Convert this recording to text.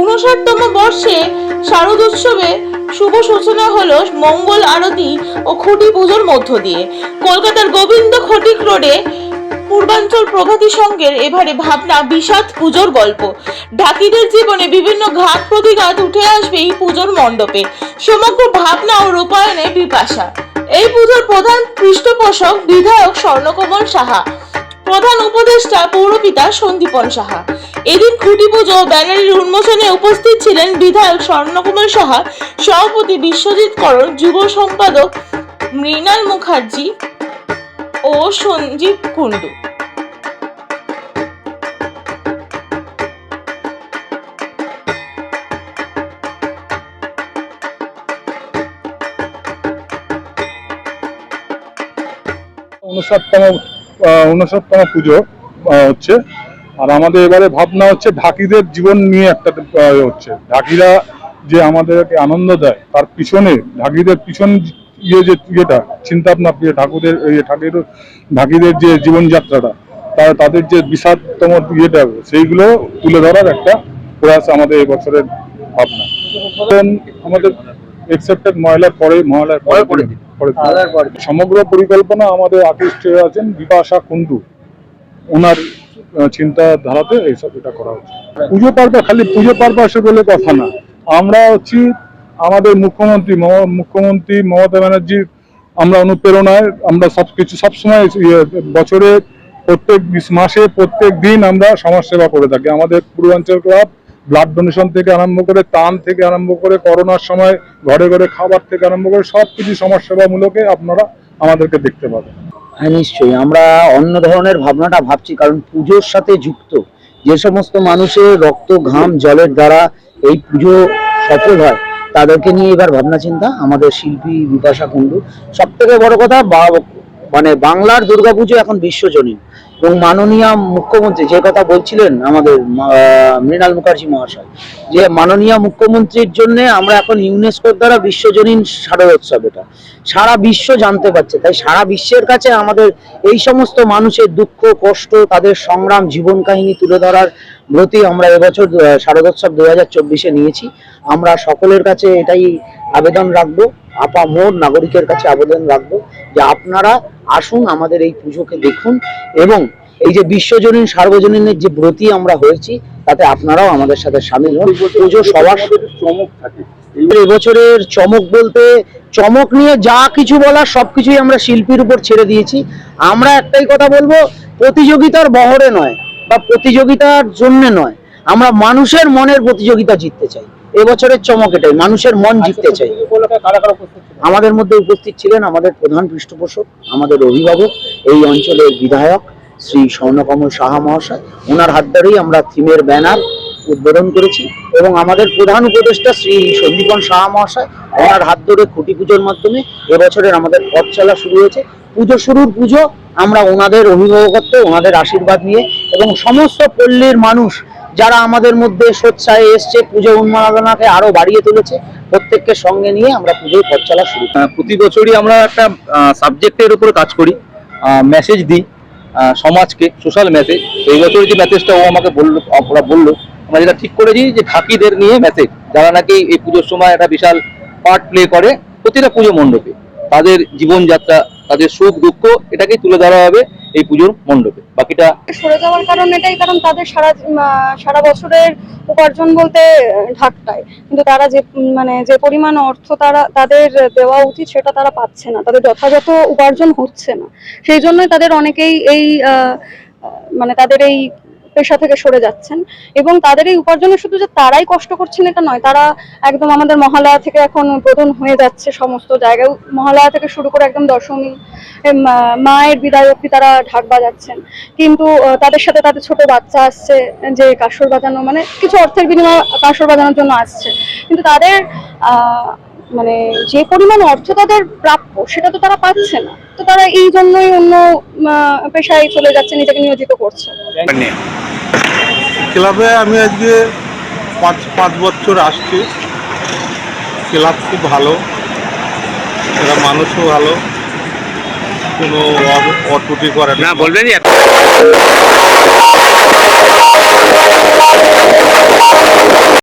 উনসত্তম বর্ষে শারদোৎসবে শুভ সূচনা হলো মঙ্গল আরতি ও খুঁটি পুজোর মধ্য দিয়ে। কলকাতার গোবিন্দ খটিক রোডে পূর্বাঞ্চল প্রভাতী সংঘের এবারে ভাবনা বিষাদ পুজোর গল্প। ঢাকিদের জীবনে বিভিন্ন ঘাত প্রতিঘাত উঠে আসবে এই পুজোর মণ্ডপে। সমগ্র ভাবনা ও রূপায়ণে বিপাশা এই পুজোর প্রধান পৃষ্ঠপোষক বিধায়ক স্বর্ণকমল সাহা। প্রধান উপদেষ্টা পৌরপিতা সন্দীপন সাহা। এদিন খুঁটি পুজো, ব্যানারের উন্মোচনে উপস্থিত ছিলেন বিধায়ক স্বর্ণকুমার সাহা, সভাপতি বিশ্বজিৎ করণ, যুব সম্পাদক মৃণাল মুখার্জি ও সঞ্জীব কুণ্ডু। উনষাটতম উনষাটতম পুজো হচ্ছে। আর আমাদের এবারে ভাবনা হচ্ছে ঢাকিদের জীবন নিয়ে একটা হচ্ছে। ঢাকিরা যে আমাদেরকে আনন্দ দেয়, তার পিছনে ঢাকিদের পিছন ইয়ে যে ইয়েটা চিন্তা ভাবনা ঠাকুরের ঠাকুর, ঢাকিদের যে জীবনযাত্রাটা, তার, তাদের যে বিষাদতম ইয়েটা, সেইগুলো তুলে ধরার একটা প্রয়াস আমাদের এই বছরের ভাবনা। আমাদের একসেপ্টেড ময়লার পরে ময়লার পরে সমগ্র পরিকল্পনা আমাদের আর্টিস্ট আছেন বিপাশা কুন্ডু ওনার চিন্তাধারাতে এইসব এটা করা হচ্ছে। পুজো পার্বা খালি পুজো পারপাসে বলে কথা না। আমরা হচ্ছি আমাদের মুখ্যমন্ত্রী মুখ্যমন্ত্রী মমতা ব্যানার্জির আমরা অনুপ্রেরণায় আমরা সব কিছু সবসময় ইয়ে, বছরে প্রত্যেক মাসে প্রত্যেক দিন আমরা সমাজসেবা করে থাকি। আমাদের পূর্বাঞ্চল ক্লাব ব্লাড ডোনেশন থেকে আরম্ভ করে ত্রাণ থেকে আরম্ভ করে করোনার সময় ঘরে ঘরে খাবার থেকে আরম্ভ করে সব কিছু সমাজসেবামূলকে আপনারা আমাদেরকে দেখতে পাবেন। হ্যাঁ নিশ্চয়ই। আমরা অন্য ধরনের ভাবনাটা ভাবছি, কারণ পুজোর সাথে যুক্ত যে সমস্ত মানুষের রক্ত, ঘাম, জলের দ্বারা এই পুজো সফল হয়, তাদেরকে নিয়ে এবার ভাবনা চিন্তা আমাদের শিল্পী বিপাশা কুণ্ডু। সব থেকে বড় কথা বা- মানে বাংলার দুর্গাপুজো এখন বিশ্বজনীন। এবং মাননীয় মুখ্যমন্ত্রী যে কথা বলছিলেন আমাদের মৃণাল মুখার্জি মহাশয়, যে মাননীয় মুখ্যমন্ত্রীর জন্য আমরা এখন ইউনেস্কোর দ্বারা বিশ্বজনীন শারদোৎসব এটা। সারা বিশ্ব জানতে পারছে। তাই সারা বিশ্বের কাছে আমাদের এই সমস্ত মানুষের দুঃখ, কষ্ট, তাদের সংগ্রাম, জীবন কাহিনী তুলে ধরার ব্রতী আমরা এবছর শারদোৎসব দু হাজার চব্বিশে নিয়েছি। আমরা সকলের কাছে এটাই আবেদন রাখব। আপা মোর নাগরিকের কাছে আবেদন রাখব যে আপনারা আসুন আমাদের এই পুজোকে দেখুন এবং এই যে বিশ্বজনীন সার্বজনীনের যে ব্রতী আমরা হয়েছি তাতে আপনারাও আমাদের সাথে সামিল হন। পুজো সবার চমক থাকে। এবছরের চমক বলতে চমক নিয়ে যা কিছু বলার সবকিছুই আমরা শিল্পীর উপর ছেড়ে দিয়েছি। আমরা একটাই কথা বলব প্রতিযোগিতার বহরে নয় বা প্রতিযোগিতার জন্য নয় আমরা মানুষের মনের প্রতিযোগিতা জিততে চাই। এবছরের চমক এটাই মানুষের মন জিততে চাই। আমাদের মধ্যে উপস্থিত ছিলেন আমাদের প্রধান পৃষ্ঠপোষক আমাদের অভিভাবক এই অঞ্চলের বিধায়ক শ্রী স্বর্ণকমল সাহা মহাশয়। ওনার হাত ধরেই আমরা থিমের ব্যানার উদ্বোধন করেছি এবং আমাদের প্রধান উপদেষ্টা শ্রী সন্দীপন সাহা মহাশয় ওনার হাত ধরে খুঁটি পুজোর মাধ্যমে এবছরের আমাদের পথ চলা শুরু হয়েছে। পুজো শুরুর পুজো আমরা ওনাদের অভিভাবকত্বে ওনাদের আশীর্বাদ নিয়ে এবং সমস্ত পল্লীর মানুষ যারা আমাদের মধ্যে সোচ্চায় এসছে, পুজো উন্মাদনাকে আরও বাড়িয়ে তুলেছে, প্রত্যেককে সঙ্গে নিয়ে আমরা পুজোর পথ চলা শুরু প্রতি বছরই আমরা একটা সাবজেক্টের উপর কাজ করি মেসেজ দিই সমাজকে সোশ্যাল মেসেজ এই বছর যে মেসেজটা ও আমাকে বলল, ওরা বলল, আমরা যেটা ঠিক করেছি যে ঢাকিদের নিয়ে মেসেজ যারা নাকি এই পুজোর সময় একটা বিশাল পার্ট প্লে করে, প্রতিটা পুজো মণ্ডপে, তাদের জীবনযাত্রা, তাদের সুখ দুঃখ এটাকেই তুলে ধরা হবে। এই পুজোর মণ্ডপে। বাকিটা সরে যাওয়ার কারণ এটাই, কারণ তাদের সারা সারা বছরের উপার্জন বলতে ঢাকটায় কিন্তু তারা যে মানে যে পরিমাণ অর্থ তারা, তাদের দেওয়া উচিত সেটা তারা পাচ্ছে না। তাদের যথাযথ উপার্জন হচ্ছে না। সেই জন্যই তাদের অনেকেই এই মানে তাদের এই পেশা থেকে সরে যাচ্ছেন এবং তাদের এই উপার্জনে শুধু যে তারাই কষ্ট করছেন এটা নয়, তারা একদম আমাদের মহালয়া থেকে এখন উদ্বোধন হয়ে যাচ্ছে সমস্ত জায়গায়। মহালয়া থেকে শুরু করে একদম দশমী মায়ের বিদায় অব্দি তারা ঢাক বাজাচ্ছেন। কিন্তু তাদের সাথে তাদের ছোট বাচ্চা আসছে যে কাসর বাজানো মানে কিছু অর্থের বিনিময়ে কাসর বাজানোর জন্য আসছে। কিন্তু তাদের মানে যে পরিমাণ অর্থ তাদের প্রাপ্য সেটা তো তারা পাচ্ছে না। তো তারা এই জন্যই অন্য আহ, পেশায় চলে যাচ্ছে নিজেকে নিয়োজিত করছে। ক্লাবে আমি আজকে পাঁচ পাঁচ বছর আসছি। ক্লাব খুব ভালো এরা মানুষও ভালো। কোনো অ- অত্রুটি করে না। বলবেন